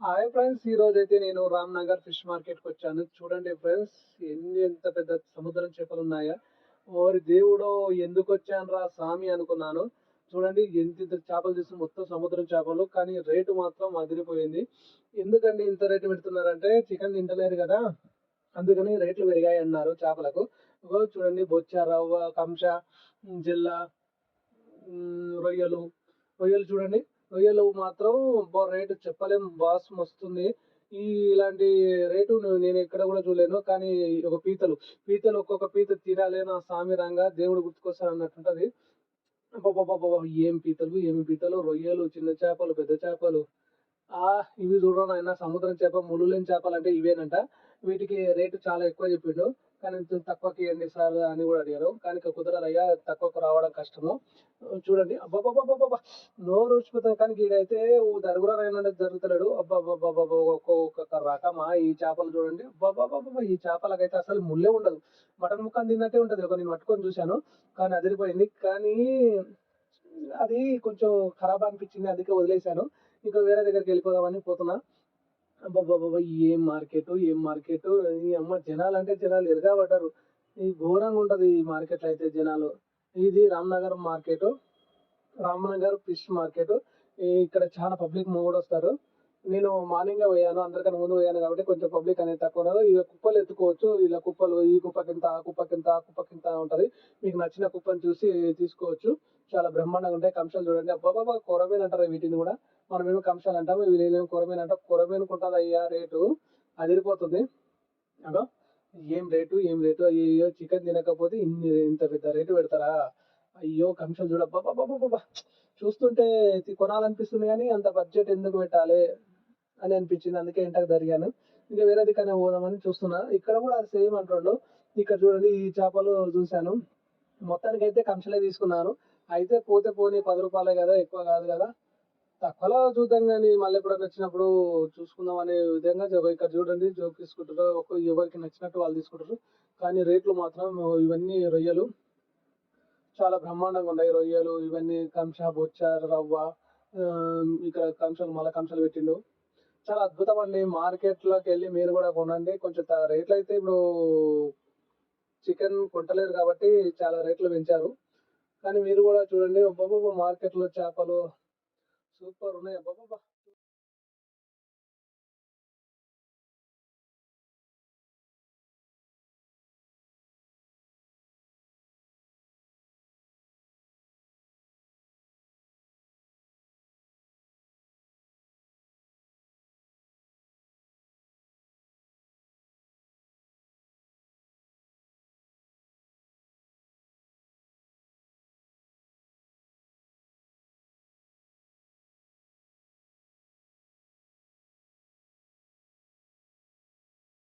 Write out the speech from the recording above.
Hi friends ఈ రోజు అయితే నేను రామ్ నగర్ ఫిష్ మార్కెట్కి వచ్చాను. చూడండి ఫ్రెండ్స్ ఎన్ని ఎంత పెద్ద సముద్రం చేపలు ఉన్నాయా ఓరి దేవుడు ఎందుకు వచ్చాను రా స్వామి అనుకున్నాను. చూడండి ఎంత ఇంత చేపలు తీసిన మొత్తం సముద్రం చేపలు కానీ రేటు మాత్రం అదిరిపోయింది. ఎందుకండి ఇంత రేటు పెడుతున్నారంటే చికెన్ తింటలేరు కదా. అందుకని రేట్లు పెరిగాయి అన్నారు చేపలకు. చూడండి బొచ్చ రవ్వ కంస జిల్లా రొయ్యలు. రొయ్యలు చూడండి. రొయ్యలు మాత్రం రేటు చెప్పలేం బాస్ వస్తుంది. ఈ ఇలాంటి రేటు నేను ఎక్కడ కూడా చూడలేను. కానీ ఒక పీతలు పీతలు ఒక్కొక్క పీత తీరాలే నా స్వామి రంగా దేవుడు గుర్తుకొస్తాను అన్నట్టుంటది ఏం పీతలు ఏమి పీతలు? రొయ్యలు చిన్న చేపలు పెద్ద చేపలు. ఆ ఇవి చూడడం ఆయన సముద్రం చేప ములులేని చేపలు అంటే ఇవేనంట. వీటికి రేటు చాలా ఎక్కువ చెప్పిండు. కానీ ఇంత తక్కువకి ఇవ్వండి సార్ అని కూడా అడిగారు. కానీ కుదరదయ్యా తక్కువకు రావడం కష్టము. చూడండి. అబ్బాబాబాబాబా నోరు రుచిపోతాం కానీ ఈడైతే దరుగురా అయినా జరుగుతలేడు. అబ్బాబాబాబా ఒక్కొక్క రకమా ఈ చేపలు చూడండి. అబ్బాబాబాబా ఈ చేపలకైతే అసలు ముళ్ళే ఉండదు. మటన్ ముఖం తిన్నట్టే ఉంటుంది. ఒక నేను పట్టుకొని చూశాను. కానీ అదిరిపోయింది. కానీ అది కొంచెం ఖరాబ్ అనిపించింది. అందుకే వదిలేశాను. ఇంకా వేరే దగ్గరికి వెళ్ళిపోదామని పోతున్నా. అబ్బాబాబా ఏం మార్కెట్ ఏం మార్కెట్? ఈ అమ్మ జనాలు అంటే జనాలు ఎరగబడ్డారు. ఈ ఘోరంగా ఉంటది ఈ మార్కెట్ అయితే జనాలు. ఇది Ramnagar market. Ramnagar fish market. ఇక్కడ చాలా పబ్లిక్ కూడా వస్తారు నేను మార్నింగ్ పోయాను అందరికన్నా ముందు పోయాను కాబట్టి కొంచెం పబ్లిక్ అనేది తక్కువ ఉన్నారు ఇక కుప్పలు ఎత్తుకోవచ్చు. ఇలా కుప్పలు ఈ కుప్పకింత ఆ కుప్పకింత ఆ కుప్పకింత ఉంటది. మీకు నచ్చిన కుప్పని చూసి తీసుకోవచ్చు. చాలా బ్రహ్మాండంగా ఉంటాయి. కంశాలు చూడండి. అబ్బాబా కొరమేన్ అంటారు వీటిని కూడా. మనం ఏమో కంశాలు అంటాము వీళ్ళేమో కొరమేన్ అంటాం. కొరమేన్ ఉంటుంది అయ్యా రేటు. అదిరిపోతుంది. అదో ఏం రేటు ఏం రేటు? అయ్యో చికెన్ తినకపోతే ఇన్ని ఇంత పెద్ద రేటు పెడతారా? అయ్యో కంశాలు చూడ. బాబా చూస్తుంటే ఇది కొనాలనిపిస్తుంది కానీ అంత బడ్జెట్ ఎందుకు పెట్టాలి? అని అనిపించింది. అందుకే ఇంటకు జరిగాను. ఇంకా వేరే దిక్కనే పోదామని చూస్తున్నా. ఇక్కడ కూడా అది సేమ్ అంటుండు. ఇక్కడ చూడండి ఈ చేపలు చూశాను. మొత్తానికి అయితే కంశలే తీసుకున్నాను. అయితే పోతే పోనీ పది రూపాయలే కదా ఎక్కువ కాదు కదా. తక్కువలో చూద్దాం కానీ మళ్ళీ ఎప్పుడైనా వచ్చినప్పుడు చూసుకుందాం అనే విధంగా జో- ఇక్కడ చూడండి జోక్ తీసుకుంటారు ఒక ఎవరికి నచ్చినట్టు వాళ్ళు తీసుకుంటారు కానీ రేట్లు మాత్రం ఇవన్నీ రొయ్యలు. చాలా బ్రహ్మాండంగా ఉన్నాయి. రొయ్యలు ఇవన్నీ కంస బొచ్చ రవ్వ ఇక్కడ కంసలు మళ్ళీ కంసలు పెట్టిండు. చాలా అద్భుతం అండి. మార్కెట్లోకి వెళ్ళి మీరు కూడా కొనండి. కొంచెం రేట్లు అయితే ఇప్పుడు చికెన్ కొంటలేరు కాబట్టి చాలా రేట్లు పెంచారు. కానీ మీరు కూడా చూడండి. మార్కెట్లో చేపలు సూపర్ ఉన్నాయి. అబ్బాబా